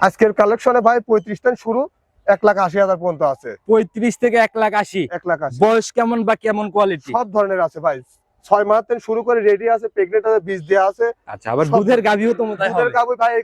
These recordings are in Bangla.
আজকের কালেকশনে ভাই পঁয়ত্রিশ টান শুরু এক লাখ আশি হাজার পর্যন্ত আছে। পঁয়ত্রিশ থেকে এক লাখ আশি। এক লাখ আশি। বয়স কেমন বা কেমন কোয়ালিটি সব ধরনের আছে ভাই। ছয় মাস থেকে শুরু করে রেডি আছে প্রেগনেন্ট আছে বীজ দেওয়া আছে। আচ্ছা আবার দুধের গাভিও তো দুধের গাভি ভাই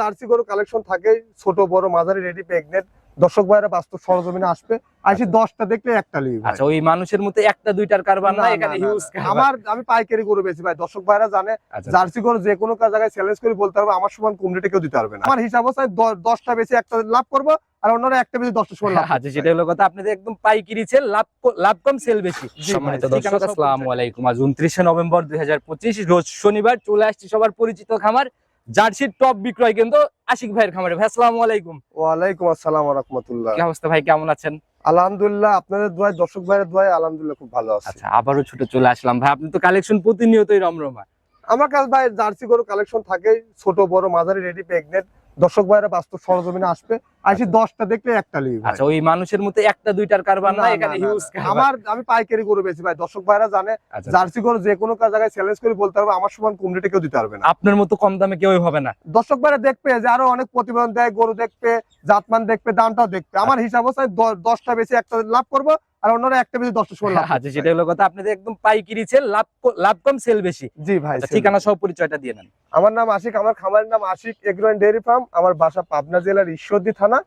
জার্সি গরু কালেকশন থাকে ছোট বড় মাঝারি রেডি প্রেগনেন্ট দর্শক ভাইরা বাস্তব সরজমিনে আসবে। আসি দশটা দেখলে একটা লিভ আচ্ছা ওই মানুষের মতো একটা দুইটার কারবার না এখানে হিউজ আমার আমি পাইকারি গরু বেশি ভাই। দর্শক ভাইরা জানে আচ্ছা। জার্সি গরু যে কোনো জায়গায় চ্যালেঞ্জ করে বলতে পারবে আমার সমান কমিউনিটি কেউ দিতে পারবে না। আমার হিসাব হচ্ছে দশটা বেশি একটা লাভ করব আর অন্যরা একটা বেশি দশটা সময় লাভ আচ্ছা সেটা হলো কথা আপনাদের একদম পাইকারি সেল লাভ লাভ কম সেল বেশি। সম্মানিত দর্শক আসসালামু আলাইকুম। আজ উনত্রিশে নভেম্বর দুই হাজার পঁচিশ রোজ শনিবার চলে আসছি সবার পরিচিত খামার। জার্সির টপ বিক্রয় কিন্তু আশিক ভাইয়ের খামারে। ভাই আসসালামু আলাইকুম। ওয়ালাইকুম আসসালাম রাহমাতুল্লাহ। কি অবস্থা ভাই কেমন আছেন? আলহামদুলিল্লাহ আপনাদের দোয়ায় দর্শক ভাইয়ের দোয়ায় আলহামদুলিল্লাহ খুব ভালো আছে। আচ্ছা আবারও ছুটে চলে আসলাম। ভাই আপনি তো কালেকশন প্রতিনিয়তই রমরমা। আমার কাছে ভাই জার্সি গরু কালেকশন থাকে ছোট বড় মাঝারি রেডি প্রেগনেন্ট দর্শক ভাইরা বাস্তব সরজমিনে আসবে। আসি দশটা দেখলে একটা লিভ আচ্ছা ওই মানুষের মতো একটা দুইটার কারবার না এখানে হিউজ আমার আমি পাইকারি গরু বেশি ভাই। দর্শক ভাইরা জানে আচ্ছা। জার্সি গরু যে কোনো কাজ জায়গায় চ্যালেঞ্জ করে বলতে পারবে আমার সমান কমিউনিটি কেউ দিতে পারবে না। আপনার মতো কম দামে কেউই হবে না। দর্শক ভাইরা দেখবে যে আরও অনেক প্রতিবেদন দেয় গরু দেখবে জাতমান দেখবে দামটাও দেখবে। আমার হিসাব হচ্ছে দশটা বেশি একটা লাভ করব আর অন্যরা একটা বেশি দশটা লাভ আচ্ছা সেটা হলো কথা আপনাদের একদম পাইকারি সেল লাভ লাভ কম সেল বেশি। জি ভাই আচ্ছা ঠিকানা সহ পরিচয়টা দিয়ে নেন। আমার নাম আশিক আমার খামারের নাম আশিক ডেয়ারি ফার্ম আমার বাসা পাবনা জেলার ঈশ্বরদী থানা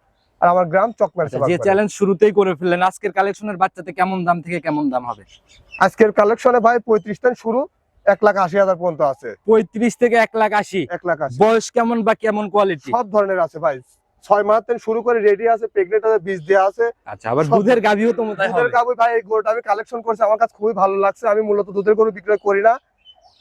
আর আমার গ্রাম চকমার আচ্ছা, যে চ্যালেঞ্জ শুরুতেই করে ফেললেন আজকের কালেকশনের বাচ্চাতে কেমন দাম থেকে কেমন দাম হবে? আজকের কালেকশনে ভাই পঁয়ত্রিশ টান শুরু এক লাখ আশি হাজার পর্যন্ত আছে। পঁয়ত্রিশ থেকে এক লাখ আশি। এক লাখ আশি। বয়স কেমন বা কেমন কোয়ালিটি সব ধরনের আছে ভাই। ছয় মাস থেকে শুরু করে রেডি আছে প্রেগনেন্ট আছে বীজ দেওয়া আছে। আচ্ছা আবার দুধের গাভিও তো মনে হয় দুধের। গাবি ভাই এই গরুটা আমি কালেকশন করছি আমার কাছে খুবই ভালো লাগছে। আমি মূলত দুধের গরু বিক্রয় করি না।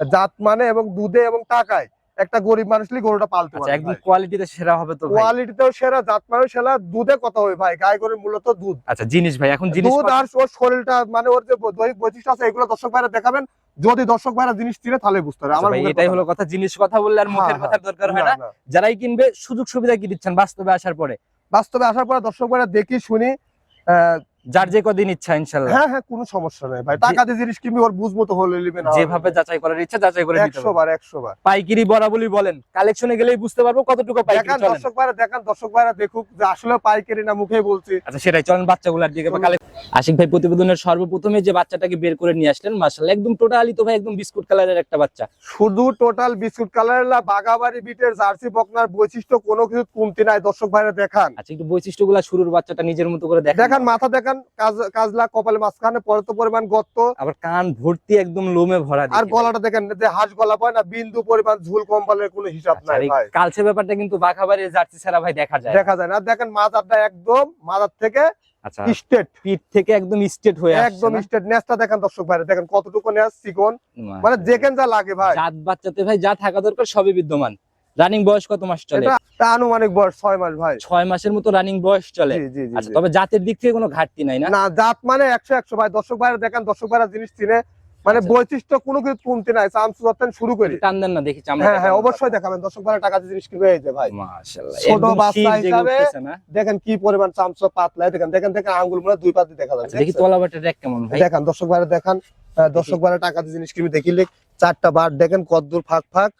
জাত মানে এবং দুধে এবং টাকায়। একটা গরিব মানুষই গরুটা পালতে আচ্ছা পারে একদম কোয়ালিটিতে সেরা হবে তো কোয়ালিটিতেও সেরা জাত মানে সেরা দুধে কথা হবে ভাই গায়ে গরুর মূলত দুধ। আচ্ছা জিনিস ভাই এখন জিনিস দুধ আর ওর শরীরটা মানে ওর যে দৈহিক বৈশিষ্ট্য আছে এগুলো দর্শক ভাইরা দেখাবেন। যদি দর্শক ভাইরা জিনিস চিনে তাহলে বুঝতে পারে আচ্ছা আমার এটাই হলো কথা জিনিস কথা বললে আর হ্যাঁ, মুখের হ্যাঁ। কথার দরকার হয় না। যারাই কিনবে সুযোগ সুবিধা কি দিচ্ছেন বাস্তবে আসার পরে? বাস্তবে আসার পরে দর্শক ভাইরা দেখি শুনি আহ, যার যে কদিন ইচ্ছা ইনশাল্লাহ। হ্যাঁ হ্যাঁ কোনো সমস্যা নেই ভাই। টাকা দিয়ে জিনিস কিনবি ওর বুঝব তো হলে নিবে না যেভাবে যাচাই করার ইচ্ছা যাচাই করে নিতে একশো হবে। বার একশো বার। পাইকারি বরাবরই বলেন কালেকশনে গেলেই বুঝতে পারব কতটুকু পাইকারি দর্শক ভাইরা দেখান দর্শক ভাইরা দেখুক যে আসলে পাইকারি না মুখেই বলছি। আচ্ছা সেটাই চলেন বাচ্চাগুলোর দিকে। কালে- আশিক ভাই প্রতিবেদনের সর্বপ্রথমে যে বাচ্চাটাকে বের করে নিয়ে আসলেন মার্শাল্লাহ একদম টোটালি তো ভাই একদম বিস্কুট কালারের একটা বাচ্চা। শুধু টোটাল বিস্কুট কালারের বাগাবাড়ি বিটের জার্সি বকনার বৈশিষ্ট্য কোনো কিছু কমতি নাই। দর্শক ভাইরা দেখান। আচ্ছা একটু বৈশিষ্ট্যগুলা শুরুর বাচ্চাটা নিজের মতো করে দেখেন। দেখান মাথা দেখান কাজলা কপালে মাঝখানে পর্যাপ্ত পরিমাণ গর্ত। আবার কান ভর্তি একদম লোমে ভরা আর গলাটা দেখেন যে হাঁস গলা পায় না বিন্দু পরিমাণ ঝুল কম্বলের কোনো হিসাব আচ্ছা, নাই ভাই। কালচে ব্যাপারটা কিন্তু বাঘাবাড়ির জার্সি ছাড়া ভাই দেখা যায়। দেখা যায় না। দেখেন মাথাটা একদম মাথার থেকে আচ্ছা স্টেট পিঠ থেকে একদম স্ট্রেট হয়ে একদম স্টেট নেসটা দেখেন দর্শক ভাইরা দেখেন কতটুকু নেস চিকন। মানে যেখান যা লাগে ভাই। জাত বাচ্চাতে ভাই যা থাকা দরকার সবই বিদ্যমান। রানিং বয়স কত মাস চলে? আনুমানিক বয়স ছয় মাস ভাই। ছয় মাসের মতো রানিং বয়স চলে। আচ্ছা তবে জাতের দিক থেকে কোনো ঘাটতি নাই না? জাত মানে একশো একশো ভাই। দর্শক ভাইরা দেখেন দর্শক ভাইরা জিনিস চিনে। মানে আচ্ছা। বৈশিষ্ট্য কোনো কিছু কমতি নাই। চান্স যত্ন শুরু করি। একটু টান দেন না দেখি চামড়া হ্যাঁ হ্যাঁ অবশ্যই দেখাবেন। দর্শক ভাইরা টাকা জিনিস কিনবে এই যে ভাই। মাশাআল্লাহ ছোট বাচ্চা হিসাবে দেখেন কি পরিমাণ চামচ পাতলা। দেখেন দেখেন দেখেন আঙ্গুল মনে দুই দিয়ে দেখা আচ্ছা, যাচ্ছে দেখি তলা বাটের রেক কেমন ভাই দেখান দর্শক ভাইরা দেখান। দর্শক ভাইরা টাকা জিনিস কিনবে দেখিলে চারটা বার দেখেন কতদূর ফাঁক ফাঁক।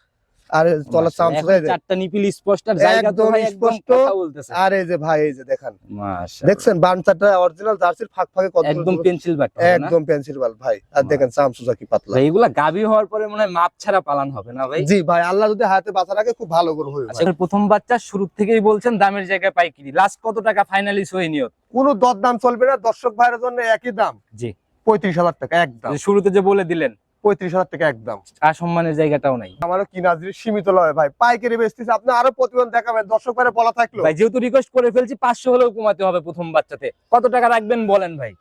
আর এই চামচ চারটা নিপিল স্পষ্ট আর জায়গা তো ভাই একদম কথা বলতেছে। আর এই যে ভাই এই যে দেখান। মাশাআল্লাহ। দেখছেন বানচারটা অরিজিনাল জার্সির ফাঁক ফাঁকে কত একদম পেন্সিল বাট একদম পেন্সিল বাল ভাই। আর দেখেন চামচুজা কি পাতলা। ভাই এগুলা গাবি হওয়ার পরে মনে হয় মাপ ছাড়া পালান হবে না ভাই? জি ভাই আল্লাহ যদি হাতে বাঁচা রাখে খুব ভালো করে হবে আচ্ছা প্রথম বাচ্চা শুরু থেকেই বলছেন দামের জায়গায় পাইকিরি। লাস্ট কত টাকা ফাইনালি সই নিয়ত? কোনো দর দাম চলবে না দর্শক ভাইয়ের জন্য একই দাম। জি। পঁয়ত্রিশ হাজার টাকা একদম। শুরুতে যে বলে দিলেন। পঁয়ত্রিশ হাজার টাকা একদম। আর সম্মানের জায়গাটাও নাই। আমারও কিনা জিনিস সীমিত লয় ভাই। পাইকারি বেচতেছে আপনি আরও প্রতিবেদন দেখাবেন। দর্শক পরে বলা থাকল। ভাই যেহেতু রিকোয়েস্ট করে ফেলছি পাঁচশো হলেও কমাতে হবে প্রথম বাচ্চাতে। কত টাকা রাখবেন বলেন ভাই?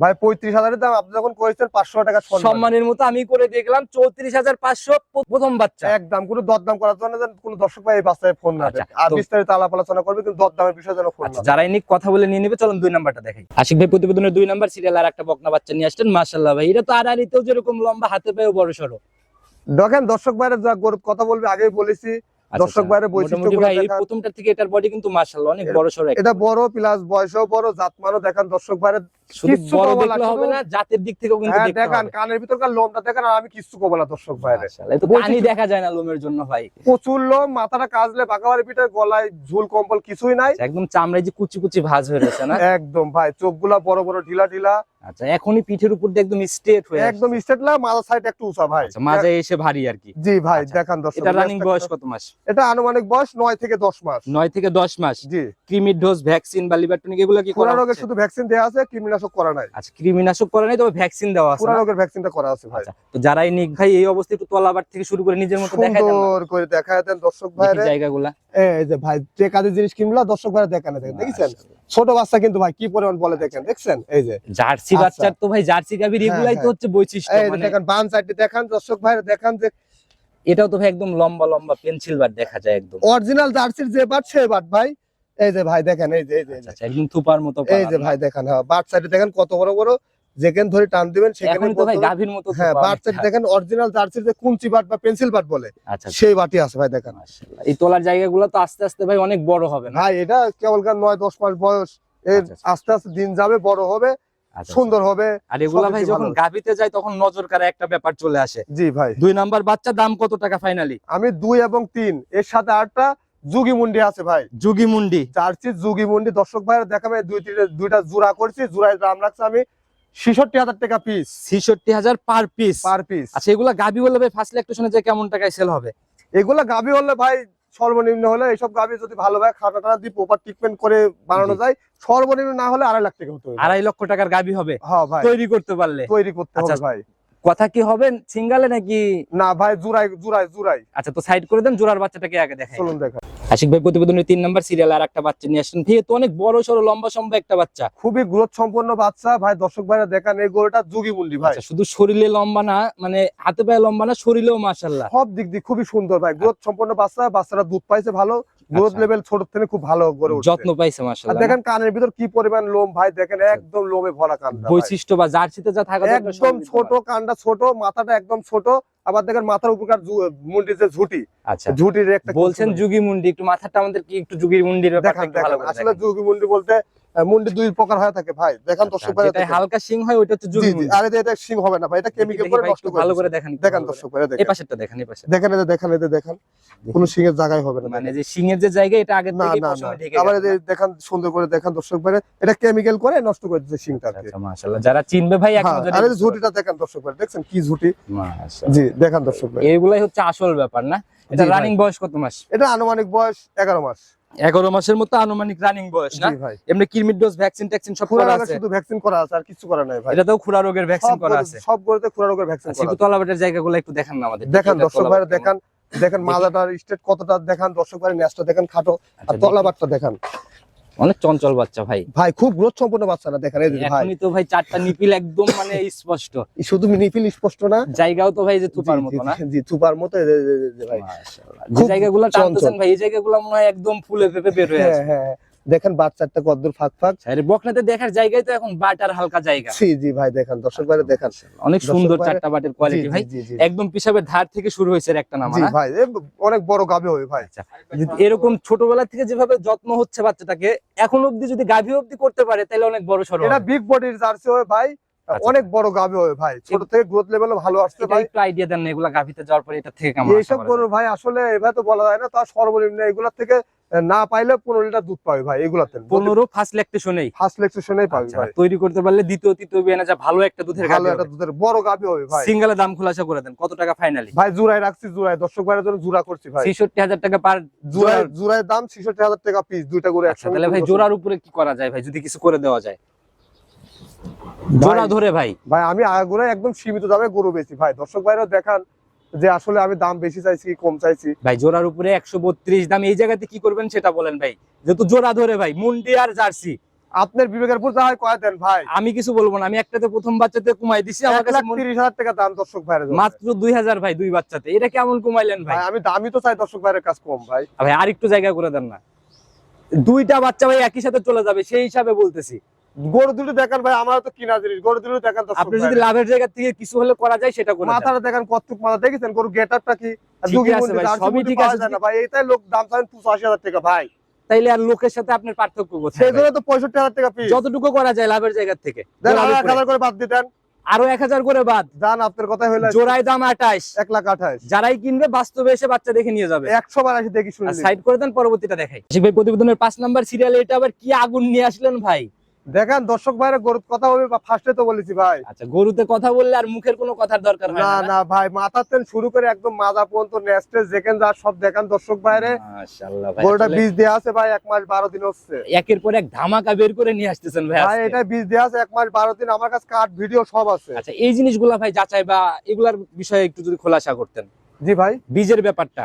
ভাই পঁয়ত্রিশ হাজারের দাম আপনি যখন করেছেন পাঁচশো টাকা সম্মানের মতো আমি করে দেখলাম চৌত্রিশ হাজার পাঁচশো প্রথম বাচ্চা। একদম কোনো দরদাম করার জন্য কোনো দর্শক ভাই এই বাচ্চায় ফোন না আচ্ছা, আর বিস্তারিত আলাপ আলোচনা করবে কিন্তু দরদামের বিষয়ে যেন ফোন আচ্ছা যারা এনে কথা বলে নিয়ে নেবে। চলুন দুই নাম্বারটা দেখাই। আশিক ভাই প্রতিবেদনের দুই নাম্বার সিরিয়াল আর একটা বকনা বাচ্চা নিয়ে আসছেন। মাশাল্লাহ ভাই এটা তো আর আরিতেও যেরকম লম্বা হাতে পায়েও বড় সড়ো। দেখেন দর্শক ভাইরা যা কথা বলবে আগেই বলেছি। দর্শক বাইরে বৈশিষ্ট্য এই দেখান। প্রথমটা থেকে এটার বডি কিন্তু মাশাল্লাহ অনেক বড় সড়ো এটা বড় প্লাস বয়সও বড় জাতমানও দেখান। দর্শক ভাইরা শুধু বড় দেখলে হবে না জাতের দিক থেকেও কিন্তু হ্যাঁ দেখতে দেখান কানের ভিতরকার লোমটা দেখেন আর আমি কিচ্ছু কবো না দর্শক ভাইরে। তো বলছি দেখা যায় না লোমের জন্য ভাই। প্রচুর লোম মাথাটা কাজলে বাঁকাবাড়ি পিঠে গলায় ঝুল কম্বল কিছুই নাই। একদম চামড়ায় যে কুচি কুচি ভাঁজ হয়ে রয়েছে না? একদম ভাই চোখগুলা বড় বড় ঢিলা ঢিলা। আচ্ছা এখনই পিঠের উপর দিয়ে একদম স্ট্রেট হয়ে একদম স্টেট না মাথা সাইড একটু উঁচা ভাই। আচ্ছা মাঝে এসে ভারী আর কি। জি ভাই আচ্ছা, দেখান দর্শক এটা রানিং বয়স কত মাস? এটা আনুমানিক বয়স নয় থেকে দশ মাস। নয় থেকে দশ মাস। জি। ক্রিমির ডোজ ভ্যাকসিন বা লিভার টনিক এগুলো কি করা শুধু ভ্যাকসিন দেওয়া আছে কৃমিনাশক করা নাই। আচ্ছা কৃমিনাশক করে নাই তবে ভ্যাকসিন দেওয়া আছে পুরা? রোগের ভ্যাকসিনটা করা আছে ভাই। আচ্ছা তো যারাই নিক ভাই এই অবস্থায় একটু তলাবার থেকে শুরু করে নিজের মতো দেখাই দেন সুন্দর করে দেখায় দেন দর্শক দেখি ভাইরে। জায়গাগুলা। এই যে ভাই যে কাজের জিনিস কিনলো দর্শক ভাইরা দেখানে দেখেন দেখেছেন? ছোট বাচ্চা কিন্তু ভাই কি পরিমাণ বলে দেখেন দেখছেন? এই যে। জার্সি আচ্ছা। বাচ্চার তো ভাই জার্সি গাভীর হ্যাঁ, এগুলাই তো হ্যাঁ। হচ্ছে বৈশিষ্ট্য এই মানে দেখেন বাম সাইডে দেখান দর্শক ভাইরা দেখান যে এটাও তো ভাই একদম লম্বা লম্বা পেন্সিল বার দেখা যায় একদম। অরিজিনাল জার্সির যে বাট সে বাট ভাই। এই যে ভাই দেখেন এই যে এই। আচ্ছা একদম থুপার মতো এই যে ভাই দেখেন হ্যাঁ বাট সাইডে দেখেন কত বড় বড় যেখানে ধরে টান দিবেন সেখানে তো ভাই গাভীর মতো হ্যাঁ বাট সাইডে। দেখেন অরিজিনাল জার্সির যে কুঞ্চি বাট বা পেন্সিল বাট বলে আচ্ছা সেই বাটি আছে ভাই দেখেন মাশাআল্লাহ। এই তোলার জায়গাগুলো তো আস্তে আস্তে ভাই অনেক বড় হবে না ভাই এটা কেবলকার নয় দশ মাস বয়স এর আচ্ছা, আচ্ছা। আস্তে আস্তে দিন যাবে বড় হবে আচ্ছা, সুন্দর হবে আর এগুলা ভাই যখন। গাভীতে যায় তখন নজর কারা একটা ব্যাপার চলে আসে জি ভাই দুই নাম্বার বাচ্চা দাম কত টাকা ফাইনালি আমি দুই এবং তিন এর সাথে আটটা যুগি মুন্ডি আছে ভাই। যুগি মুন্ডি। জার্সি যুগি মুন্ডি দর্শক ভাইরা দেখাবে দুই দুইটা জোড়া করছি জোড়ায় দাম রাখছে আমি ছিষট্টি হাজার টাকা পিস ছেষট্টি হাজার পার পিস পার পিস আচ্ছা এগুলা গাভী বলে ভাই ফার্স্ট ইলেকট্রেশনে যে কেমন টাকায় সেল হবে? এগুলা গাবি হলে ভাই সর্বনিম্ন হলে এইসব গাবি যদি ভালোভাবে খাটা দিয়ে প্রপার ট্রিটমেন্ট করে বানানো যায়। সর্বনিম্ন না হলে আড়াই লাখ টাকা হতে হবে আড়াই লক্ষ টাকার গাভী হবে। হ্যাঁ ভাই। তৈরি করতে পারলে। তৈরি করতে হবে আচ্ছা। ভাই। কথা কি হবে? সিঙ্গালে নাকি? না ভাই জুরাই জুরাই জুরাই। আচ্ছা তো সাইড করে দেন জোড়ার বাচ্চাটাকে আগে দেখাই। চলুন দেখা। আশিক ভাই প্রতিবেদনের তিন নম্বর সিরিয়াল আর একটা বাচ্চা নিয়ে আসছেন। ভাই এ তো অনেক বড় সড়ো লম্বা সম্ভব একটা বাচ্চা। খুবই গ্রোথ সম্পন্ন বাচ্চা। ভাই দর্শক ভাইরা দেখান এই গরুটা যুগি মুন্ডি ভাই। আচ্ছা শুধু শরীরে লম্বা না মানে হাতে পায়ে লম্বা না শরীরেও মাশাল্লাহ সব দিক দিয়ে খুবই সুন্দর ভাই। গ্রোথ সম্পন্ন বাচ্চা বাচ্চারা দুধ পাইছে ভালো গ্রোথ আচ্ছা। লেভেল ছোট থেকে খুব ভালো গড়ে উঠছে। যত্ন পাইছে মাশাআল্লাহ। দেখেন কানের ভিতর কি পরিমাণ লোম ভাই দেখেন একদম লোমে ভরা কান বৈশিষ্ট্য বা জার্সিতে যা থাকে একদম ছোট। কানটা ছোট মাথাটা একদম ছোট। আবার দেখেন মাথার উপকার মুন্ডি যে ঝুটি আচ্ছা। ঝুটির একটা বলছেন যুগি মুন্ডি একটু মাথাটা আমাদের কি একটু যুগির মুন্ডির ব্যাপারটা ভালো আসলে। যুগি মুন্ডি বলতে মুন্ডি দুই প্রকার হয়ে থাকে ভাই। দেখান আচ্ছা, দর্শক যেটা হালকা সিং হয় হচ্ছে মুন্ডি আরে এটা সিং হবে না ভাই এটা কেমিক্যাল করে নষ্ট করে ভালো করে দেখান দেখান। দর্শক ভাইরা এই দেখেন। পাশেরটা দেখান এই পাশে দেখেন এটা দেখেন এটা দেখেন কোনো সিংহের জায়গায় হবে না। মানে যে সিংয়ের যে জায়গা এটা আগে থেকে ঢেকে আবার এই দেখান সুন্দর করে দেখান দর্শক ভাইরা এটা কেমিক্যাল করে নষ্ট করে দিচ্ছে সিংটা আচ্ছা, মাশাআল্লাহ। যারা চিনবে ভাই এক হ্যাঁ নজরে আরে ঝুটিটা দেখেন দর্শক ভাই দেখছেন কি ঝুটি? মাশাআল্লাহ। জি দেখান দর্শক ভাই এইগুলাই হচ্ছে আসল ব্যাপার না? এটা রানিং বয়স কত মাস? এটা আনুমানিক বয়স এগারো মাস। এগারো মাসের মতো আনুমানিক রানিং বয়স না? এমনি কিরমিট ডোজ ভ্যাকসিন ট্যাকসিন সব করা আছে? শুধু ভ্যাকসিন করা আছে আর কিছু করা নাই ভাই। এটাতেও খুরা রোগের ভ্যাকসিন করা আছে। সব গরুতে খুরা রোগের ভ্যাকসিন আচ্ছা, করা আছে। তলাবাটের জায়গাগুলো একটু দেখান না আমাদের। দেখান দর্শক ভাই দেখান দেখেন মাজাটার স্টেট কতটা দেখান দর্শক ভাই ন্যাসটা দেখেন খাটো আর আচ্ছা, তলাবাটটা দেখান। অনেক চঞ্চল বাচ্চা ভাই। ভাই খুব গ্রোথ সম্পন্ন বাচ্চারা দেখেন এখনই তো ভাই চারটা নিপিল একদম মানে স্পষ্ট। শুধু নিপিল স্পষ্ট না। জায়গাও তো ভাই যে তুপার মতো না। জি থুপার মতো ভাই। মাশাআল্লাহ। যে জায়গাগুলো। টানতেছেন ভাই এই জায়গাগুলো মনে হয় একদম ফুলে ফেপে বের হয়ে হ্যাঁ আছে। হ্যাঁ। দেখেন বাচ্চাটা কদ্দুর ফাঁক ফাঁক। বকনাতে দেখার জায়গায় তো এখন বাটার হালকা জায়গা। জি জি ভাই দেখেন দর্শক ভাইরা দেখান। অনেক সুন্দর চারটা বাটের কোয়ালিটি ভাই। একদম পিসাবের ধার থেকে শুরু হয়েছে একটা নাম জি ভাই অনেক বড় গাবে হবে ভাই। আচ্ছা এরকম ছোটবেলা থেকে যেভাবে যত্ন হচ্ছে বাচ্চাটাকে এখন অবধি যদি গাভী অবধি করতে পারে তাহলে অনেক বড় সড়ো এটা বিগ বডির জার্সি হবে ভাই। আচ্ছা। অনেক বড় গাবে হবে ভাই। ছোট থেকে গ্রোথ লেভেল ভালো আসছে ভাই। একটু আইডিয়া দেন এগুলা গাভীতে যাওয়ার পরে এটা থেকে কেমন এইসব গরু ভাই আসলে এভাবে তো বলা যায় না তার সর্বনিম্ন এগুলা থেকে না পাইলে পনেরো লিটার দুধ পাবে ভাই এগুলাতে। পনেরো ফার্স্ট ল্যাকটেশনেই ফার্স্ট লেকচুশনেই পাবে আচ্ছা, ভাই। তৈরি করতে পারলে দ্বিতীয় তৃতীয় বিয়ানে যা ভালো একটা দুধের ভালো একটা দুধের বড় গাবে হবে ভাই। সিঙ্গেলে দাম খোলাসা করে দেন কত টাকা ফাইনালি ভাই জুরাই রাখছি জুরাই দর্শক ভাইয়ের জন্য জুরা করছি ভাই। ছেষট্টি হাজার টাকা পার জুরাই জুরাই দাম ছিষট্টি হাজার টাকা পিস দুইটা করে আচ্ছা একসঙ্গে তাহলে ভাই। জোড়ার উপরে কি করা যায় ভাই? যদি কিছু করে দেওয়া যায়। জোড়া ধরে ভাই। ভাই আমি আগুনে একদম সীমিত দামে গরু বেশি ভাই দর্শক ভাইরাও দেখান যে আসলে আমি দাম বেশি চাইছি কি কম চাইছি। ভাই জোড়ার উপরে একশো বত্রিশ দাম এই জায়গাতে কি করবেন সেটা বলেন ভাই। যেহেতু জোড়া ধরে ভাই মুন্ডি আর জার্সি। আপনার বিবেকের উপর যা হয় কয় দেন ভাই। আমি কিছু বলব না আমি একটাতে প্রথম বাচ্চাতে কমাই দিছি আমার কাছে লাখ মনে- তিরিশ হাজার টাকা দাম দর্শক ভাইয়ের মাত্র দুই হাজার ভাই দুই বাচ্চাতে। এটা কেমন কমাইলেন ভাই? ভাই আমি দামি তো চাই দর্শক ভাইয়ের কাজ কম ভাই। ভাই আর একটু জায়গা করে দেন না। দুইটা বাচ্চা ভাই একই সাথে চলে যাবে সেই হিসাবে বলতেছি। গরু দুটো দেখান ভাই আমার তো কিনা জিনিস গরু দুটো দেখান আপনি যদি লাভের জায়গা থেকে কিছু হলে করা যায় সেটা করে মাথাটা দেখান কতটুক মাথা দেখেছেন গরু গেটারটা কি? আর ঠিকই দুগি আছে মুন্ডি, ভাই, জার্সি সবই ঠিক আছে, ভাই এটাই লোক দাম চান পঁচাশি হাজার টাকা ভাই। তাইলে আর লোকের সাথে আপনার পার্থক্য কোথায় সেই জন্য তো পঁয়ষট্টি হাজার টাকা পিস যতটুকু করা যায় লাভের জায়গা থেকে। আরও এক হাজার করে বাদ দিতেন আরও এক হাজার করে বাদ। আপনার কথা হইলে জোড়ায় দাম আঠাশ। এক লাখ আঠাশ। যারাই কিনবে বাস্তবে এসে বাচ্চা দেখে নিয়ে যাবে। একশো বার আসি দেখি সাইড করে দেন পরবর্তীটা দেখাই। ভাই প্রতিবেদনের পাঁচ নাম্বার সিরিয়ালে এটা আবার কি আগুন নিয়ে আসলেন ভাই? দেখেন দর্শক ভাইরা গরুর কথা বলবে হবে ফার্স্টে তো বলেছি ভাই। আচ্ছা গরুতে কথা বললে আর মুখের কোনো কথার দরকার হয় না না ভাই মাথার তেল শুরু করে একদম মাজা পর্যন্ত নেস্টে যেখান যা সব দেখান দর্শক ভাইরে। মাশাআল্লাহ ভাই গরুটা বীজ দেওয়া আছে ভাই এক মাস বারো দিন হচ্ছে। একের পর এক ধামাকা বের করে নিয়ে আসতেছেন ভাই ভাই এটা বীজ দেওয়া আছে এক মাস বারো দিন আমার কাছে কাঠ ভিডিও সব আছে। আচ্ছা এই জিনিসগুলা ভাই যাচাই বা এগুলার বিষয়ে একটু যদি খোলাসা করতেন। জি ভাই। বীজের ব্যাপারটা।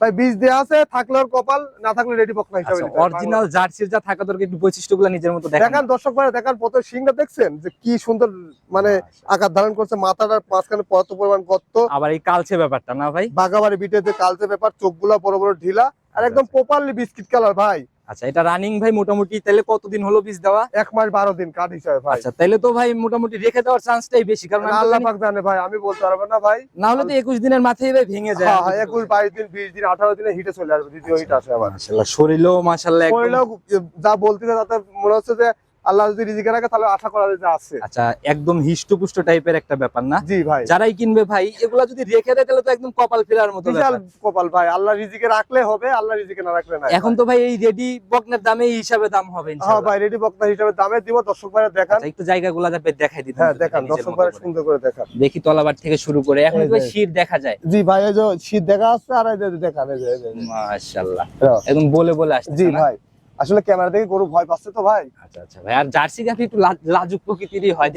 ভাই বীজ দেওয়া আছে থাকলে ওর কপাল না থাকলে রেডি বকনা হিসাবে নিতে অরিজিনাল জার্সির যা থাকা দরকার একটু বৈশিষ্ট্যগুলো নিজের মতো দেখেন। দেখান দর্শক ভাই দেখেন প্রথম সিংটা দেখছেন যে কি সুন্দর মানে আকার ধারণ করছে মাথাটার মাঝখানে কত পরিমাণ গর্ত। আবার এই কালচে ব্যাপারটা না ভাই? বাগাবাড়ি বিটেতে কালচে ব্যাপার চোখগুলো বড় বড় ঢিলা আর একদম প্রপারলি বিস্কিট কালার ভাই। আচ্ছা এটা রানিং ভাই মোটামুটি তাহলে কতদিন হলো বীজ দেওয়া? এক মাস বারো দিন কাঠ হিসাবে ভাই। আচ্ছা তাহলে তো ভাই মোটামুটি রেখে দেওয়ার চান্সটাই বেশি কারণ আল্লাহ পাক জানে ভাই আমি বলতে পারব না ভাই। না হলে তো একুশ দিনের মাথায় ভাই ভেঙে যায়। হ্যাঁ হ্যাঁ একুশ বাইশ দিন বিশ দিন আঠারো দিনে হিটে চলে আসবে দ্বিতীয় হিট আসে আবার। শরীরও মাসাল্লাহ যা বলতে তাতে মনে হচ্ছে যে আল্লাহ যদি রিজিকে রাখে তাহলে আশা করা যায় যে আছে। আচ্ছা একদম হিষ্টপুষ্ট টাইপের একটা ব্যাপার না? জি ভাই। যারাই কিনবে ভাই এগুলা যদি রেখে দেয় তাহলে তো একদম কপাল ফেরার মতো বিশাল কপাল ভাই। আল্লাহ রিজিকে রাখলে হবে আল্লাহ রিজিকে না রাখলে না এখন তো ভাই এই রেডি বকনের দামে এই হিসাবে দাম হবে হ্যাঁ ভাই রেডি বক্তা হিসাবে দামে দিব দর্শক ভাইরা দেখান। আচ্ছা একটু জায়গাগুলো যাবে দেখাই দিতে হ্যাঁ দেখান দর্শক ভাইরা সুন্দর করে দেখান। দেখি তলাবার থেকে শুরু করে এখন তো শীত দেখা যায়। জি ভাই এই যে শীত দেখা আসছে আর এই যে দেখান এই যে এই যে, এই যে। মাশাআল্লাহ। হ্যাঁ। একদম বলে বলে আসছে জি ভাই। আসলে ক্যামেরা দেখে গরু ভয় পাচ্ছে তো ভাই আচ্ছা আচ্ছা ভাই আর জার্সি গাভি একটু লাজুক প্রকৃতিরই হয়?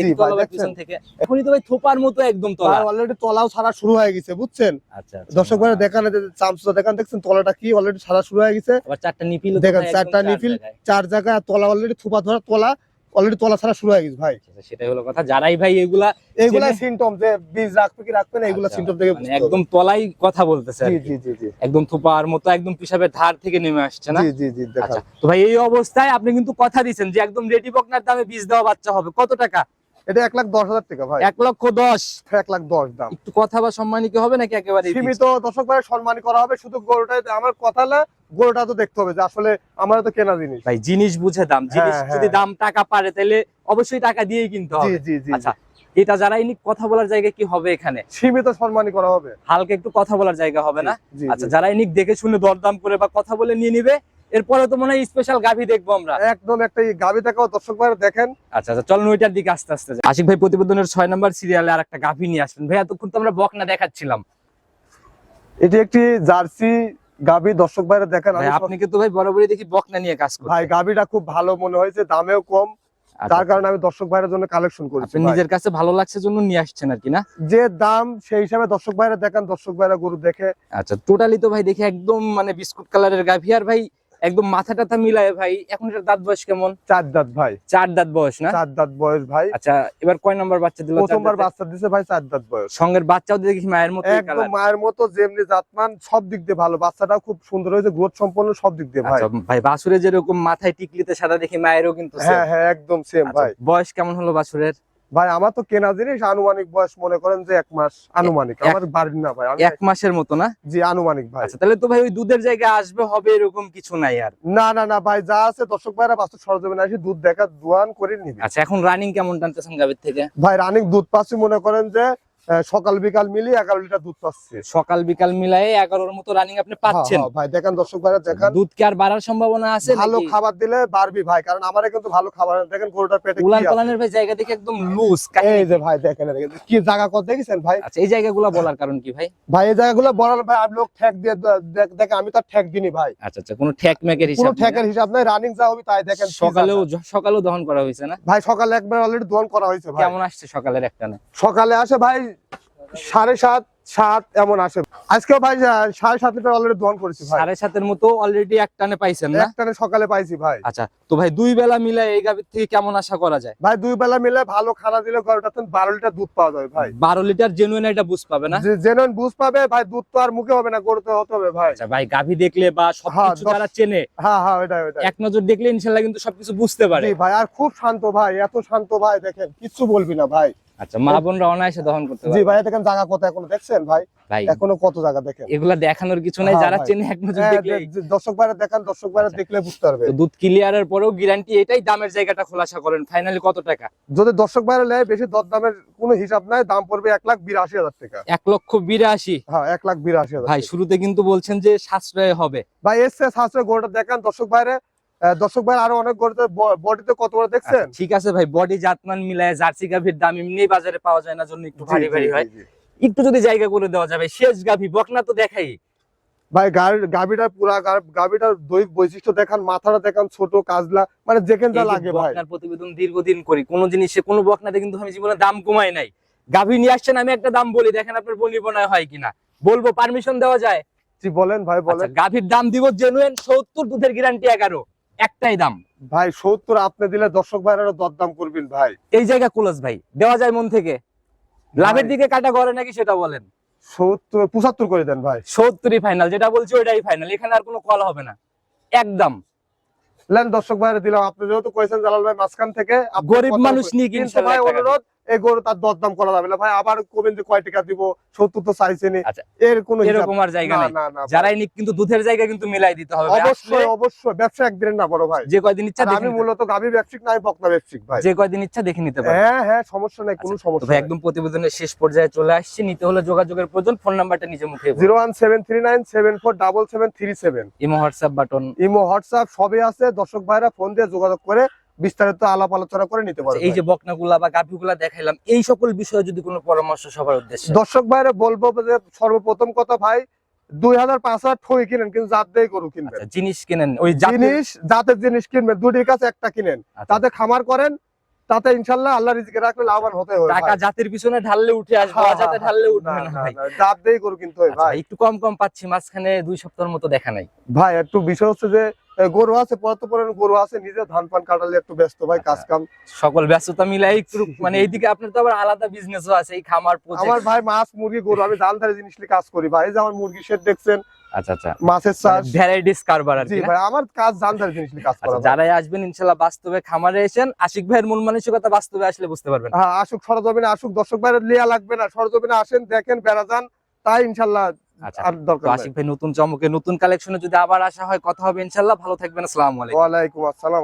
পিছন থেকে এখনই তো ভাই থোপার মতো একদম তলা অলরেডি তলাও সারা শুরু হয়ে গেছে বুঝছেন আচ্ছা। দর্শক দেখান চামচটা দেখান দেখছেন তলাটা কি অলরেডি সারা শুরু হয়ে গেছে আবার চারটা নিপিল দেখেন, চারটা নিপিল। চার জায়গায় তলা অলরেডি থুপা ধরা তলা অলরেডি তলা ছাড়া শুরু হয়ে গেছে ভাই। সেটাই হলো কথা। যারাই ভাই এগুলা এইগুলা সিমটম যে বীজ রাখবে কি রাখবে না এগুলা আচ্ছা, সিমটম থেকে মানে। একদম তলাই কথা বলতেছে জি জি জি একদম থোপার মতো একদম পিসাবের ধার থেকে নেমে আসছে না? জি জি জি আচ্ছা তো ভাই এই অবস্থায় আপনি কিন্তু কথা দিচ্ছেন যে একদম রেডি বকনার দামে বীজ দেওয়া বাচ্চা হবে। কত টাকা? এটা এক লাখ দশ হাজার টাকা ভাই। এক লক্ষ দশ। এক লাখ দশ দাম। একটু কথা বা সম্মানিত হবে নাকি একেবারে সীমিত দর্শক ভাই সম্মান করা হবে। শুধু গরুটা আমার কথা না গরুটা তো দেখতে হবে যে আসলে আমার তো কেনা জিনিস। ভাই জিনিস বুঝে দাম। জিনিস হ্যাঁ, যদি হ্যাঁ। দাম টাকা পারে তাহলে অবশ্যই টাকা দিয়েই কিনতে হবে। জি জি আচ্ছা এটা যারা ইনি কথা বলার জায়গা কি হবে এখানে? সীমিত সম্মানী করা হবে। হালকা একটু কথা বলার জায়গা হবে না? আচ্ছা যারা ইনি দেখে শুনে দরদাম করে বা কথা বলে নিয়ে নিবে এরপরে তো মনে হয় স্পেশাল গাভি দেখব আমরা। একদম একটা গাভি দেখাও দর্শক ভাই দেখেন। আচ্ছা আচ্ছা চলুন ওইটার দিকে আস্তে আস্তে যাই। আশিক ভাই প্রতিবেদনের ছয় নম্বর সিরিয়ালে আর একটা গাভি নিয়ে আসলেন। ভাই এতক্ষণ তো আমরা বকনা দেখাচ্ছিলাম। এটি একটি জার্সি গাভি দর্শক ভাইরা দেখেন ভাই আমি আপনি কিন্তু ভাই বরাবরই দেখি বকনা নিয়ে কাজ সব- ভাই গাবিটা গাভিটা খুব ভালো মনে হয়েছে দামেও কম। আচ্ছা, তার কারণে আমি দর্শক ভাইয়ের জন্য কালেকশন করেছি আপনি নিজের কাছে ভালো লাগছে জন্য নিয়ে আসছেন আর কি না? যে দাম সেই হিসাবে দর্শক ভাইরা দেখেন দর্শক ভাইরা গরু দেখে। আচ্ছা টোটালি তো ভাই দেখি একদম মানে বিস্কুট কালারের গাভি। আর ভাই একদম মাথা টাথা মিলায় ভাই। এখন এটার দাঁত বয়স কেমন? চার দাঁত ভাই। চার দাঁত বয়স না? চার দাঁত বয়স ভাই। আচ্ছা এবার কয় নম্বর বাচ্চা দিল? প্রথমবার বাচ্চা দিছে ভাই চার দাঁত বয়স। সঙ্গের বাচ্চাও দেখি মায়ের মতো একদম মায়ের মতো যেমনি জাতমান সব দিক দিয়ে ভালো। বাচ্চাটাও খুব সুন্দর হয়েছে গ্রোথ সম্পন্ন সব দিক দিয়ে ভাই। আচ্ছা ভাই বাছুরে যেরকম মাথায় টিকলিতে সাদা দেখি মায়েরও কিন্তু হ্যাঁ হ্যাঁ একদম সেম আচ্ছা, ভাই। বয়স কেমন হলো বাছুরের? ভাই আমার তো কেনা জিনিস আনুমানিক বয়স মনে করেন যে এক মাস আনুমানিক। আমার বাড়ির না ভাই এক মাসের মতো না? জি আনুমানিক ভাই। আচ্ছা তাহলে তো ভাই ওই দুধের জায়গায় আসবে হবে এরকম কিছু নাই আর। না না না ভাই যা আছে দর্শক ভাইরা বাস্তব সরজমিনে আসি দুধ দেখা দোয়ান করে নিবি। আচ্ছা এখন রানিং কেমন টানতেছেন গাভীর থেকে? ভাই রানিং দুধ পাচ্ছি মনে করেন যে সকাল বিকাল মিলিয়ে এগারো লিটার দুধ পাচ্ছে। সকাল বিকাল মিলায়ে এগারোর মতো রানিং আপনি পাচ্ছেন হ্যাঁ, হ্যাঁ, ভাই দেখেন দর্শক ভাইরা দেখেন। দুধ কি আর বাড়ার সম্ভাবনা আছে ভালো খাবার দিলে বাড়বি ভাই কারণ আমার কিন্তু ভালো খাবার দেখেন গরুটার পেটে উলান পালানের ভাই জায়গা দেখে একদম লুজ এই যে ভাই দেখেন কি জায়গা কত দেখেছেন ভাই? আচ্ছা এই জায়গাগুলো বলার কারণ কি ভাই? ভাই এই জায়গাগুলো বলার ভাই আমি লোক ঠেক দিয়ে দেখ- দেখেন আমি তো ঠেক দিনি ভাই। আচ্ছা আচ্ছা কোনো ঠেক মেকের কোনো হিসাব নেই। ঠেকের হিসাব নাই রানিং যা হবে তাই দেখেন সকালেও সকালেও দহন করা হয়েছে না? ভাই সকালে একবার অলরেডি দহন করা হয়েছে ভাই। কেমন আসছে সকালের একটা না? সকালে আসে ভাই সাড়ে সাত সাত এমন আসে। আজকেও ভাই সাড়ে সাত লিটার অলরেডি দহন করেছি ভাই। সাড়ে সাতের মতো অলরেডি এক টানে পাইছেন না? একটানে সকালে পাইছি ভাই। আচ্ছা তো ভাই দুই বেলা মিলে এই গাভীর থেকে কেমন আশা করা যায়? ভাই দুই বেলা মিলে ভালো খানা দিলে বারো লিটার দুধ পাওয়া যাবে ভাই। বারো লিটার জেনুইন এটা বুঝ পাবে না? জেনুইন বুঝ পাবে ভাই দুধ তো আর মুখে হবে না গরুতে হতে হবে ভাই। আচ্ছা ভাই গাভী দেখলে বা সবকিছু হ্যাঁ, যারা চেনে হ্যাঁ হ্যাঁ ওইটাই এক নজর দেখলে ইনশাল্লাহ কিন্তু সবকিছু বুঝতে পারে। ভাই আর খুব শান্ত ভাই এত শান্ত ভাই দেখেন কিচ্ছু বলবি না ভাই। আচ্ছা মা বোনরা অনায়াসে দহন করতে জি ভাই দেখেন জায়গা কত এখনও দেখছেন ভাই? ভাই এখনও কত জায়গা দেখেন? এগুলা দেখানোর কিছু নাই হ্যাঁ, যারা। চেনে এক নজর হ্যাঁ, দেখলে দর্শক ভাইরা দেখান দর্শক ভাইরা দেখলে বুঝতে পারবে। দুধ ক্লিয়ারের পরেও গ্যারান্টি এটাই দামের জায়গাটা খোলাসা করেন। ফাইনালি কত টাকা? যদি দর্শক ভাইরা নেয় বেশি দর দামের কোনো হিসাব নাই দাম পড়বে এক লাখ বিরাশি হাজার টাকা। এক লক্ষ বিরাশি। হ্যাঁ এক লাখ বিরাশি হাজার ভাই শুরুতে কিন্তু বলছেন যে সাশ্রয় হবে। ভাই এসছে শাস্ত্রে গরুটা দেখান দর্শক ভাইরে। আহ, দর্শক ভাই আরও অনেক গরুতে বডিতে কত বড় দেখছেন? আচ্ছা, ঠিক আছে ভাই বডি জাতমান মিলায় জার্সি গাভীর দাম এমনি বাজারে পাওয়া যায় না জন্য একটু ভারী ভারী হয়। একটু যদি জায়গা করে দেওয়া যাবে শেষ গাভী বকনা তো দেখাই। ভাই গাড়ির গাবিটা পুরা গা- দৈহিক বৈশিষ্ট্য দেখান মাথাটা দেখান ছোট কাজলা মানে যেখানে যা লাগে ভাই। বকনার প্রতিবেদন দীর্ঘদিন করি কোন জিনিসে কোনো বকনাতে কিন্তু আমি জীবনে দাম কমাই নাই। গাভী নিয়ে আসছেন আমি একটা দাম বলি দেখেন আপনার বনিবনায় হয় কিনা। বলব পারমিশন দেওয়া যায়। বলেন ভাই আচ্ছা বলেন গাভীর দাম দিব জেনুইন সত্তর দুধের গ্যারান্টি এগারো। একটাই দাম। ভাই সত্তর আপনি দিলে দর্শক ভাইরা দরদাম করবেন ভাই। এই জায়গা কুলাস ভাই দেওয়া যায় মন থেকে। লাভের দিকে কাটা করে নাকি সেটা বলেন। সত্তর পঁচাত্তর করে দেন ভাই। সত্তরই ফাইনাল যেটা বলছি ওইটাই ফাইনাল এখানে আর কোনো কল হবে না। একদম। লেন দর্শক ভাইরা দিলাম আপনি যেহেতু কয়েছেন জালাল ভাই মাঝখান থেকে গরিব মানুষ নিয়ে কিন্তু ভাই অনুরোধ এই গরু তার দরদাম করা যাবে না। ভাই আবার কবেন যে কয় টাকা দিব? সত্তর তো চাইছেনি আচ্ছা, এর কোনো এরকম আর জায়গা না যারাই কিন্তু দুধের জায়গা কিন্তু মিলাই দিতে হবে। অবশ্যই অবশ্যই ব্যবসা না বড় ভাই। যে কয়দিন ইচ্ছা আমি মূলত নাই বকনা ব্যবসায়িক ভাই। যে কয়দিন ইচ্ছা দেখে নিতে পারে। হ্যাঁ হ্যাঁ সমস্যা নাই কোনো সমস্যা ভাই একদম প্রতিবেদনের শেষ পর্যায়ে চলে আসছে। নিতে হলে যোগাযোগের প্রয়োজন ফোন নাম্বারটা নিজে মুখে বলুন। Zero one seven three nine seven four double seven three seven. Imo WhatsApp button. Imo WhatsApp সবই আছে। দর্শক ভাইরা ফোন দিয়ে যোগাযোগ করে বিস্তারিত আলাপ আলোচনা করে নিতে পারবে। এই যে বকনাগুলা বা গাভীগুলা দেখাইলাম এই সকল বিষয়ে যদি কোনো পরামর্শ সবার উদ্দেশ্যে। দর্শক ভাইরা বলব যে সর্বপ্রথম কথা ভাই দুই হাজার পাঁচ হাজার ঠই কিনেন কিন্তু জাত দিয়ে গরু কিনবেন। আচ্ছা, জিনিস কেনেন ওই জিনিস জাতের জিনিস কিনবেন দুটির কাছে একটা কিনেন। আচ্ছা, তাতে খামার করেন তাতে ইনশাল্লাহ আল্লাহ রিজিকে রাখলে লাভবান হতে হবে টাকা ভাই। জাতের পিছনে ঢাললে উঠে আসবে হ্যাঁ, হ্যাঁ, ঢাললে উঠবে না না, ভাই। জাত দিয়ে গরু কিনতে হয় আচ্ছা, ভাই। একটু কম কম পাচ্ছি মাঝখানে দুই সপ্তাহের মতো দেখা নাই। ভাই একটু বিষয় হচ্ছে যে গরু আছে পরত পরের গরু আছে নিজে ধান পান কাটালে একটু ব্যস্ত ভাই কাজ কাম। সকল ব্যস্ততা মিলাই একটু মানে এইদিকে আপনার তো আবার আলাদা বিজনেসও আছে এই খামার। আমার ভাই মাছ মুরগি গরু আমি জালধারে জিনিস নিয়ে কাজ করি ভাই। এই যে আমার মুরগি শেড দেখছেন আচ্ছা আচ্ছা। মাছের চাষ। ভ্যারাইটিস কারবার আর? ভাই আমার কাজ জালধারে জিনিস নিয়ে কাজ করা আচ্ছা যারাই আসবেন বাস্তবে খামারে এসেন। আশিক ভাইয়ের মন মানসিকতা বাস্তবে আসলে বুঝতে পারবেন। হ্যাঁ আসুক সরজমিনে আসুক দর্শক লিয়া লাগবে না। সরজমিনে আসেন দেখেন বেড়া যান তাই ইনশাল্লাহ আচ্ছা। আশিক ভাই নতুন চমকে নতুন কালেকশনে যদি আবার আসা হয় কথা হবে ইনশাল্লাহ ভালো থাকবেন আসসালামু আলাইকুম। ওয়ালাইকুম আসসালাম।